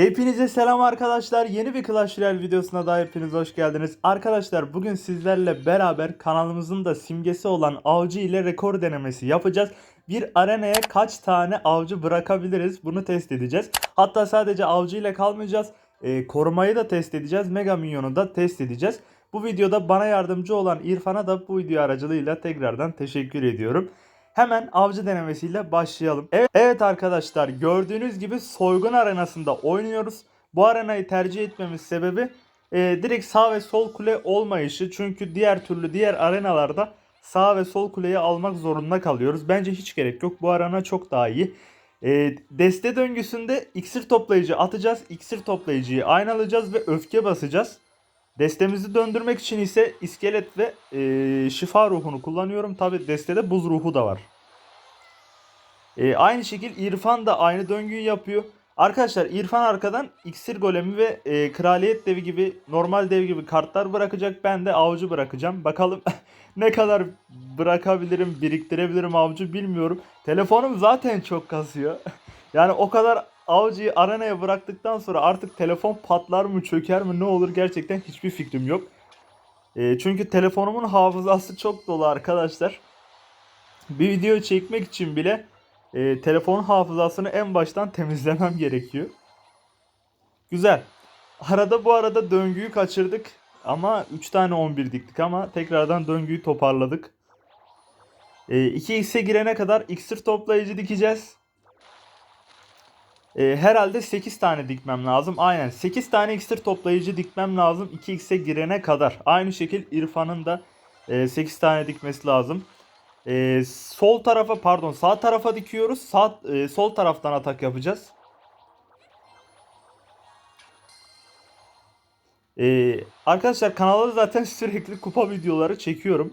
Hepinize selam arkadaşlar. Yeni bir Clash Royale videosuna daha hepiniz hoş geldiniz. Arkadaşlar bugün sizlerle beraber kanalımızın da simgesi olan avcı ile rekor denemesi yapacağız. Bir arenaya kaç tane avcı bırakabiliriz bunu test edeceğiz. Hatta sadece avcı ile kalmayacağız. Ee, korumayı da test edeceğiz. Mega Minyon'u da test edeceğiz. Bu videoda bana yardımcı olan İrfan'a da bu video aracılığıyla tekrardan teşekkür ediyorum. Hemen avcı denemesiyle başlayalım. Evet, evet arkadaşlar gördüğünüz gibi soygun arenasında oynuyoruz. Bu arenayı tercih etmemiz sebebi e, direkt sağ ve sol kule olmayışı. Çünkü diğer türlü diğer arenalarda sağ ve sol kuleyi almak zorunda kalıyoruz. Bence hiç gerek yok. Bu arena çok daha iyi. E, deste döngüsünde iksir toplayıcı atacağız. İksir toplayıcıyı aynalayacağız ve öfke basacağız. Destemizi döndürmek için ise iskelet ve e, şifa ruhunu kullanıyorum. Tabi destede buz ruhu da var. E, aynı şekil İrfan da aynı döngüyü yapıyor. Arkadaşlar İrfan arkadan iksir golemi ve e, kraliyet devi gibi normal dev gibi kartlar bırakacak. Ben de avcı bırakacağım. Bakalım ne kadar bırakabilirim, biriktirebilirim avcı bilmiyorum. Telefonum zaten çok kasıyor. yani o kadar avcıyı arenaya bıraktıktan sonra artık telefon patlar mı çöker mi ne olur gerçekten hiçbir fikrim yok. E, çünkü telefonumun hafızası çok dolu arkadaşlar. Bir video çekmek için bile e, telefonun hafızasını en baştan temizlemem gerekiyor. Güzel. Arada bu arada döngüyü kaçırdık. Ama 3 tane 11 diktik ama tekrardan döngüyü toparladık. E, 2x'e girene kadar iksir toplayıcı dikeceğiz. E, herhalde 8 tane dikmem lazım. Aynen 8 tane iksir toplayıcı dikmem lazım 2x'e girene kadar. Aynı şekil İrfan'ın da e, 8 tane dikmesi lazım. E, sol tarafa pardon sağ tarafa dikiyoruz. Sağ, e, sol taraftan atak yapacağız. E, arkadaşlar kanalda zaten sürekli kupa videoları çekiyorum.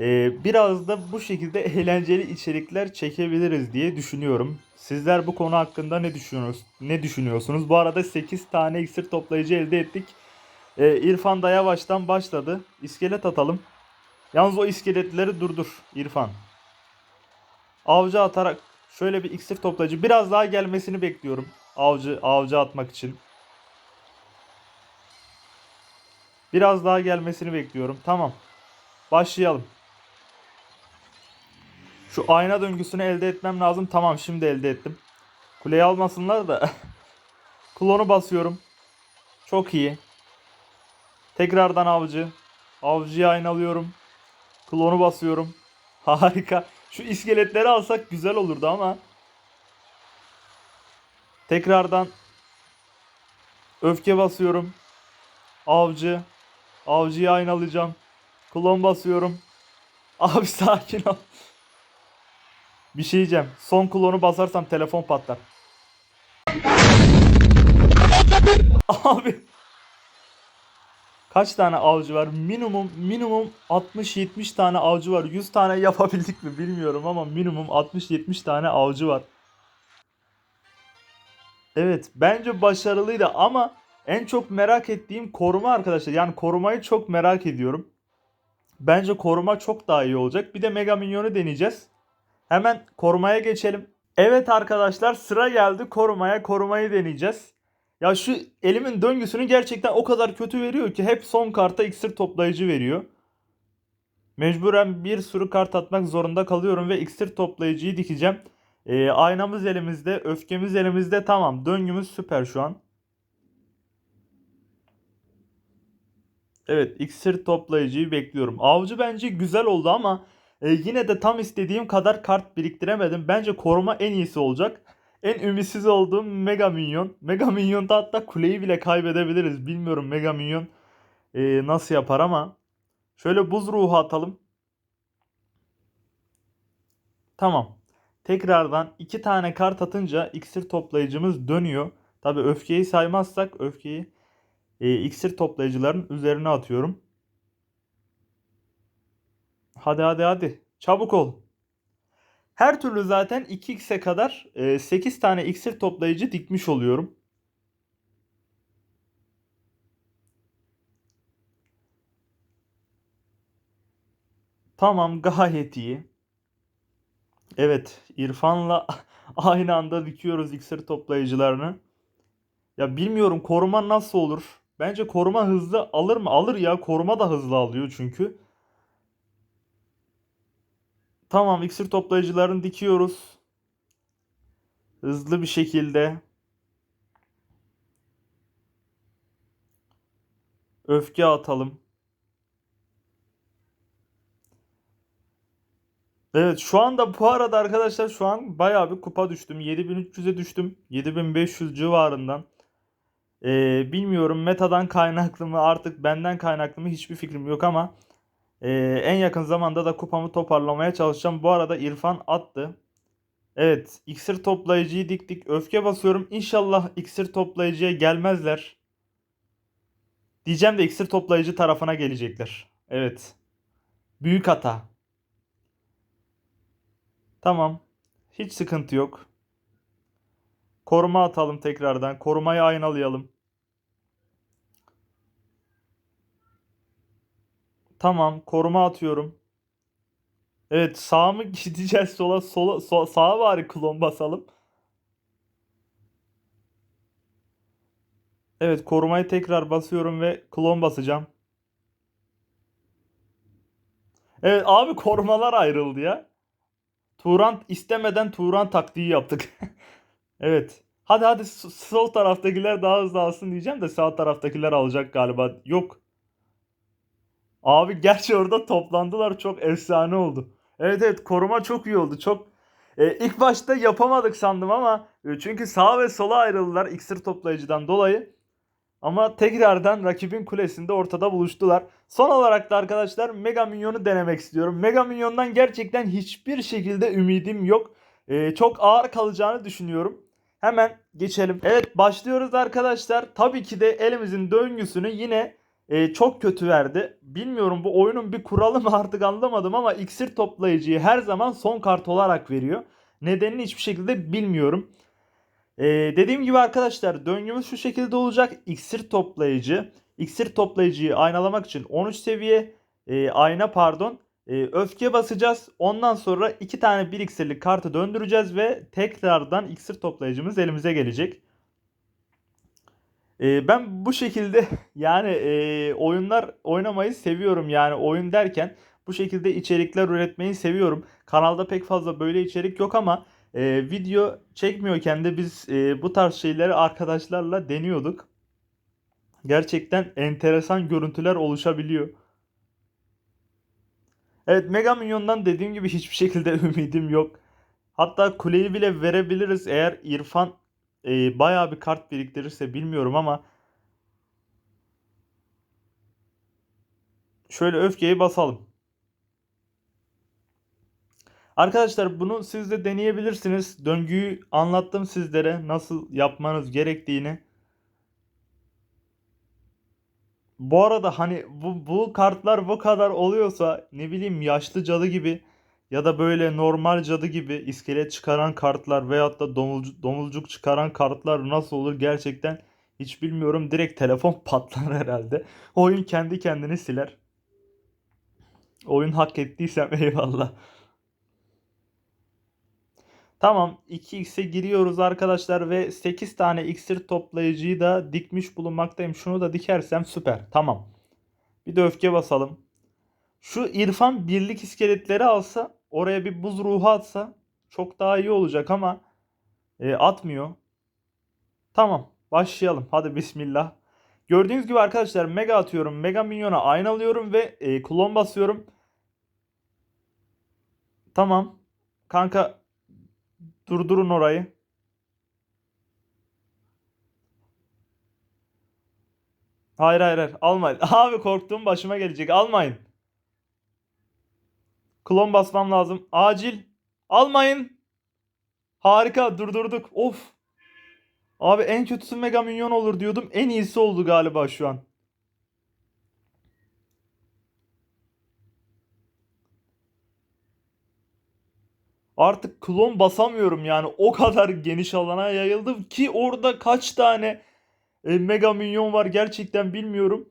E, biraz da bu şekilde eğlenceli içerikler çekebiliriz diye düşünüyorum. Sizler bu konu hakkında ne düşünüyorsunuz? Ne düşünüyorsunuz? Bu arada 8 tane iksir toplayıcı elde ettik. E, İrfan da yavaştan başladı. İskelet atalım. Yalnız o iskeletleri durdur İrfan. Avcı atarak şöyle bir iksir toplayıcı biraz daha gelmesini bekliyorum. Avcı avcı atmak için. Biraz daha gelmesini bekliyorum. Tamam. Başlayalım. Şu ayna döngüsünü elde etmem lazım. Tamam şimdi elde ettim. Kuleyi almasınlar da. Klonu basıyorum. Çok iyi. Tekrardan avcı. Avcıyı aynalıyorum. Klonu basıyorum. Harika. Şu iskeletleri alsak güzel olurdu ama. Tekrardan öfke basıyorum. Avcı. Avcıyı aynalayacağım. Klon basıyorum. Abi sakin ol. Bir şey diyeceğim. Son klonu basarsam telefon patlar. Abi. Kaç tane avcı var? Minimum minimum 60-70 tane avcı var. 100 tane yapabildik mi bilmiyorum ama minimum 60-70 tane avcı var. Evet bence başarılıydı ama en çok merak ettiğim koruma arkadaşlar. Yani korumayı çok merak ediyorum. Bence koruma çok daha iyi olacak. Bir de Mega Minyon'u deneyeceğiz. Hemen korumaya geçelim. Evet arkadaşlar sıra geldi korumaya. Korumayı deneyeceğiz. Ya şu elimin döngüsünü gerçekten o kadar kötü veriyor ki hep son karta iksir toplayıcı veriyor. Mecburen bir sürü kart atmak zorunda kalıyorum ve iksir toplayıcıyı dikeceğim. Ee, aynamız elimizde, öfkemiz elimizde. Tamam, döngümüz süper şu an. Evet, iksir toplayıcıyı bekliyorum. Avcı bence güzel oldu ama e, yine de tam istediğim kadar kart biriktiremedim. Bence koruma en iyisi olacak. En ümitsiz olduğum Mega Minyon. Mega Minyon'da hatta kuleyi bile kaybedebiliriz. Bilmiyorum Mega Minyon e, nasıl yapar ama. Şöyle buz ruhu atalım. Tamam. Tekrardan iki tane kart atınca iksir toplayıcımız dönüyor. Tabi öfkeyi saymazsak öfkeyi e, iksir toplayıcıların üzerine atıyorum. Hadi hadi hadi. Çabuk ol. Her türlü zaten 2x'e kadar e, 8 tane iksir toplayıcı dikmiş oluyorum. Tamam gayet iyi. Evet İrfan'la aynı anda dikiyoruz iksir toplayıcılarını. Ya bilmiyorum koruma nasıl olur? Bence koruma hızlı alır mı? Alır ya. Koruma da hızlı alıyor çünkü. Tamam iksir toplayıcılarını dikiyoruz. Hızlı bir şekilde. Öfke atalım. Evet şu anda bu arada arkadaşlar şu an bayağı bir kupa düştüm. 7300'e düştüm. 7500 civarından. Ee, bilmiyorum metadan kaynaklı mı artık benden kaynaklı mı hiçbir fikrim yok ama ee, en yakın zamanda da kupamı toparlamaya çalışacağım. Bu arada İrfan attı. Evet iksir toplayıcıyı diktik. Öfke basıyorum. İnşallah iksir toplayıcıya gelmezler. Diyeceğim de iksir toplayıcı tarafına gelecekler. Evet. Büyük hata. Tamam. Hiç sıkıntı yok. Koruma atalım tekrardan. Korumayı aynalayalım. Tamam, koruma atıyorum. Evet, sağa mı gideceğiz sola sola so- sağa bari klon basalım. Evet, korumayı tekrar basıyorum ve klon basacağım. Evet abi korumalar ayrıldı ya. Turan istemeden Turan taktiği yaptık. Evet. Hadi hadi sol taraftakiler daha hızlı alsın diyeceğim de sağ taraftakiler alacak galiba. Yok. Abi gerçi orada toplandılar çok efsane oldu. Evet evet koruma çok iyi oldu. Çok e, ilk başta yapamadık sandım ama e, çünkü sağa ve sola ayrıldılar iksir toplayıcıdan dolayı. Ama tekrardan rakibin kulesinde ortada buluştular. Son olarak da arkadaşlar Mega Minyon'u denemek istiyorum. Mega Minyon'dan gerçekten hiçbir şekilde ümidim yok. Ee, çok ağır kalacağını düşünüyorum. Hemen geçelim. Evet başlıyoruz arkadaşlar. Tabii ki de elimizin döngüsünü yine e, çok kötü verdi. Bilmiyorum bu oyunun bir kuralı mı artık anlamadım ama iksir toplayıcıyı her zaman son kart olarak veriyor. Nedenini hiçbir şekilde bilmiyorum. Ee, dediğim gibi arkadaşlar döngümüz şu şekilde olacak. İksir toplayıcı. İksir toplayıcıyı aynalamak için 13 seviye e, ayna pardon e, öfke basacağız. Ondan sonra iki tane bir iksirlik kartı döndüreceğiz ve tekrardan iksir toplayıcımız elimize gelecek. E, ben bu şekilde yani e, oyunlar oynamayı seviyorum. Yani oyun derken bu şekilde içerikler üretmeyi seviyorum. Kanalda pek fazla böyle içerik yok ama e, video çekmiyorken de biz e, bu tarz şeyleri arkadaşlarla deniyorduk. Gerçekten enteresan görüntüler oluşabiliyor. Evet Mega Minyon'dan dediğim gibi hiçbir şekilde ümidim yok. Hatta kuleyi bile verebiliriz eğer İrfan e, bayağı bir kart biriktirirse bilmiyorum ama şöyle öfkeyi basalım. Arkadaşlar bunu siz de deneyebilirsiniz. Döngüyü anlattım sizlere nasıl yapmanız gerektiğini. Bu arada hani bu, bu kartlar bu kadar oluyorsa ne bileyim yaşlı cadı gibi ya da böyle normal cadı gibi iskelet çıkaran kartlar veyahut da domuzcuk, domuzcuk çıkaran kartlar nasıl olur gerçekten hiç bilmiyorum. Direkt telefon patlar herhalde. Oyun kendi kendini siler. Oyun hak ettiysem eyvallah. Tamam 2x'e giriyoruz arkadaşlar ve 8 tane iksir toplayıcıyı da dikmiş bulunmaktayım. Şunu da dikersem süper. Tamam. Bir de öfke basalım. Şu İrfan birlik iskeletleri alsa oraya bir buz ruhu atsa çok daha iyi olacak ama e, atmıyor. Tamam başlayalım. Hadi bismillah. Gördüğünüz gibi arkadaşlar mega atıyorum. Mega minyona aynı alıyorum ve e, klon basıyorum. Tamam. Kanka Durdurun orayı. Hayır hayır hayır almayın. Abi korktuğum başıma gelecek. Almayın. Klon basmam lazım. Acil. Almayın. Harika durdurduk. Of. Abi en kötüsü Mega Minyon olur diyordum. En iyisi oldu galiba şu an. Artık klon basamıyorum yani. O kadar geniş alana yayıldım ki orada kaç tane e, mega minyon var gerçekten bilmiyorum.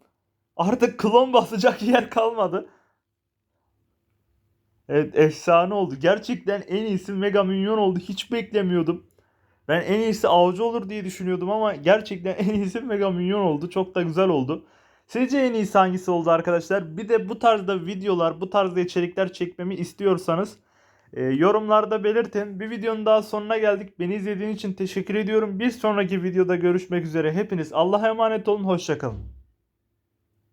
Artık klon basacak yer kalmadı. Evet efsane oldu. Gerçekten en iyisi mega minyon oldu. Hiç beklemiyordum. Ben en iyisi avcı olur diye düşünüyordum ama gerçekten en iyisi Mega Minyon oldu. Çok da güzel oldu. Sizce en iyisi hangisi oldu arkadaşlar? Bir de bu tarzda videolar, bu tarzda içerikler çekmemi istiyorsanız e, yorumlarda belirtin. Bir videonun daha sonuna geldik. Beni izlediğiniz için teşekkür ediyorum. Bir sonraki videoda görüşmek üzere. Hepiniz Allah'a emanet olun. Hoşçakalın.